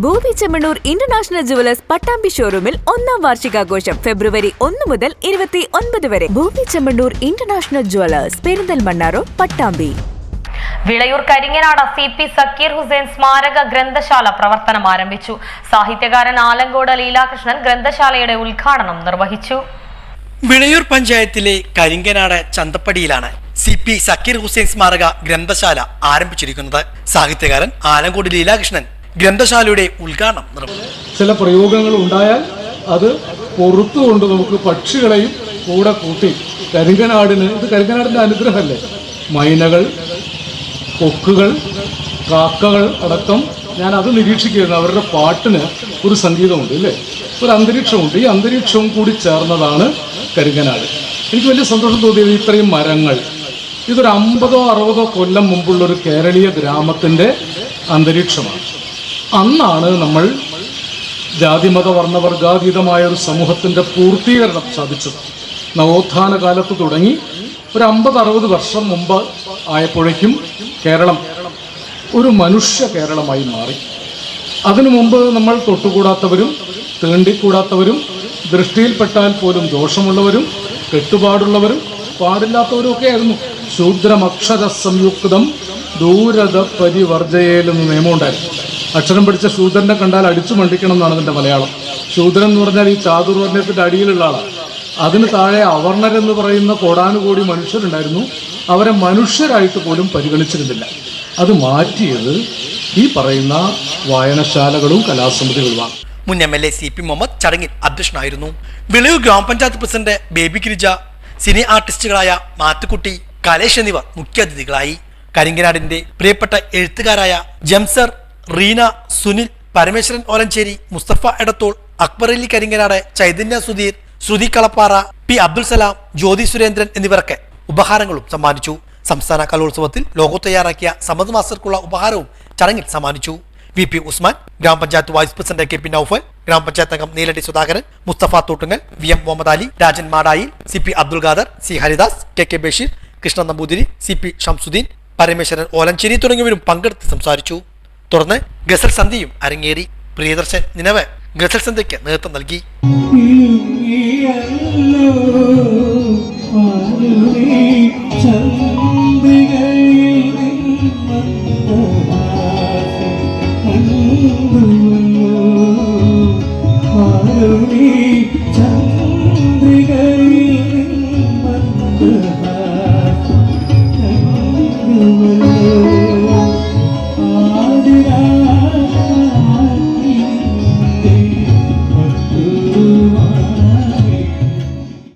ഭൂമി Chemmanur international jewellers Pattambi ഷോറൂമിൽ ഒന്നാം വാർഷികാഘോഷം ഫെബ്രുവരി ഒന്ന് മുതൽ ഇരുപത്തി ഒൻപത് വരെ. ഭൂമി Chemmanur international jewellers Perinthalmanna road Pattambi. Vilayur Karinganad C P Zakir Hussain സ്മാരക ഗ്രന്ഥശാല പ്രവർത്തനം ആരംഭിച്ചു. സാഹിത്യകാരൻ ആലങ്കോട് ലീലാകൃഷ്ണൻ ഗ്രന്ഥശാലയുടെ ഉദ്ഘാടനം നിർവഹിച്ചു. വിളയൂർ പഞ്ചായത്തിലെ കരിങ്കനാട് ചന്തപ്പടിയിലാണ് സി പി സക്കീർ ഹുസൈൻ സ്മാരക ഗ്രന്ഥശാല ആരംഭിച്ചിരിക്കുന്നത്. സാഹിത്യകാരൻ ആലങ്കോട് ലീലാകൃഷ്ണൻ ഗ്രന്ഥശാലയുടെ ഉദ്ഘാടനം നിർവഹിച്ചു. ചില പ്രയോഗങ്ങൾ ഉണ്ടായാൽ അത് പുറത്തുകൊണ്ട് നമുക്ക് പക്ഷികളെയും കൂടെ കൂട്ടി കരിങ്കനാടിന് ഇത് കരിങ്കനാടിന്റെ അനുഗ്രഹമല്ലേ? മൈനകൾ കൊക്കുകൾ കാക്കകൾ അടക്കം ഞാൻ അത് നിരീക്ഷിക്കുകയായിരുന്നു. അവരുടെ പാട്ടിന് ഒരു സംഗീതമുണ്ട് അല്ലേ ഒരു അന്തരീക്ഷമുണ്ട്. ഈ അന്തരീക്ഷവും കൂടി ചേർന്നതാണ് കരിങ്കനാട്. എനിക്ക് വലിയ സന്തോഷം തോന്നിയത് ഇത്രയും മരങ്ങൾ. ഇതൊരു അമ്പതോ അറുപതോ കൊല്ലം മുമ്പുള്ള ഒരു കേരളീയ ഗ്രാമത്തിന്റെ അന്തരീക്ഷമാണ്. അന്നാണ് നമ്മൾ ജാതിമത വർണവർഗാതീതമായ ഒരു സമൂഹത്തിന്റെ പൂർത്തീകരണം സാധിച്ചത്. നവോത്ഥാന കാലത്ത് തുടങ്ങി ഒരു അമ്പത് അറുപത് വർഷം മുമ്പ് ആയപ്പോഴേക്കും കേരളം ഒരു മനുഷ്യ കേരളമായി മാറി. അതിനു മുമ്പ് നമ്മൾ തൊട്ടുകൂടാത്തവരും തീണ്ടിക്കൂടാത്തവരും ദൃഷ്ടിയിൽപ്പെട്ടാൽ പോലും ദോഷമുള്ളവരും കെട്ടുപാടുള്ളവരും പാടില്ലാത്തവരും ഒക്കെ ആയിരുന്നു ശൂദ്രമക്ഷര സംയുക്തം ദൂരത പരിവർജയേലെന്ന് നിയമമുണ്ടായിരുന്നു. അക്ഷരം പഠിച്ച ശൂദ്രനെ കണ്ടാൽ അടിച്ചു മണ്ടിക്കണം എന്നാണ് അതിന്റെ മലയാളം. ശൂദ്രൻ എന്ന് പറഞ്ഞാൽ ഈ ചാതുർവർണയത്തിന്റെ അടിയിലുള്ള ആളാണ് അതിന് താഴെ അവർണരെന്ന് പറയുന്ന കോടാനുകോടി മനുഷ്യരുണ്ടായിരുന്നു. അവരെ മനുഷ്യരായിട്ട് പോലും പരിഗണിച്ചിരുന്നില്ല. അത് മാറ്റിയത് ഈ പറയുന്ന വായനശാലകളും കലാസമിതികളുമാണ്. മുൻ M L A C P Muhammad ചടങ്ങിൽ അധ്യക്ഷനായിരുന്നു. വിളിവ് ഗ്രാമപഞ്ചായത്ത് പ്രസിഡന്റ് ബേബി ഗിരിജ സിനി ആർട്ടിസ്റ്റുകളായ മാത്തുക്കുട്ടി കലേഷ് എന്നിവർ മുഖ്യാതിഥികളായി. കരിങ്കനാടിന്റെ പ്രിയപ്പെട്ട എഴുത്തുകാരായ ജംസർ റീന സുനിൽ പരമേശ്വരൻ ഓലഞ്ചേരി മുസ്തഫ എടത്തോൾ അക്ബർ അലി കരിങ്കനാട് ചൈതന്യ സുധീർ ശ്രുതി കളപ്പാറ പി അബ്ദുൽ സലാം ജ്യോതി സുരേന്ദ്രൻ എന്നിവർക്ക് ഉപഹാരങ്ങളും സമ്മാനിച്ചു. സംസ്ഥാന കലോത്സവത്തിൽ ലോഗോ തയ്യാറാക്കിയ സമദ് മാസ്റ്റർക്കുള്ള ഉപഹാരവും ചടങ്ങിൽ സമ്മാനിച്ചു. വി പി ഉസ്മാൻ ഗ്രാമപഞ്ചായത്ത് vice president K P Naufal ഗ്രാമപഞ്ചായത്ത് അംഗം Neeladi Sudhakaran Mustafa Thottungal V M Muhammad Ali Rajan Madayi C P Abdul Khader C Haridas K K Basheer Krishna Namboothiri C P Shamsuddin Parameswaran Olanchery തുടങ്ങിയവരും പങ്കെടുത്ത് സംസാരിച്ചു. തുടർന്ന് ഗസൽ സന്ധ്യയും അരങ്ങേറി. പ്രിയദർശൻ നിലവ് ഗസൽ സന്ധ്യയ്ക്ക് നേതൃത്വം നൽകി. ചന്ദ്രികയിൽ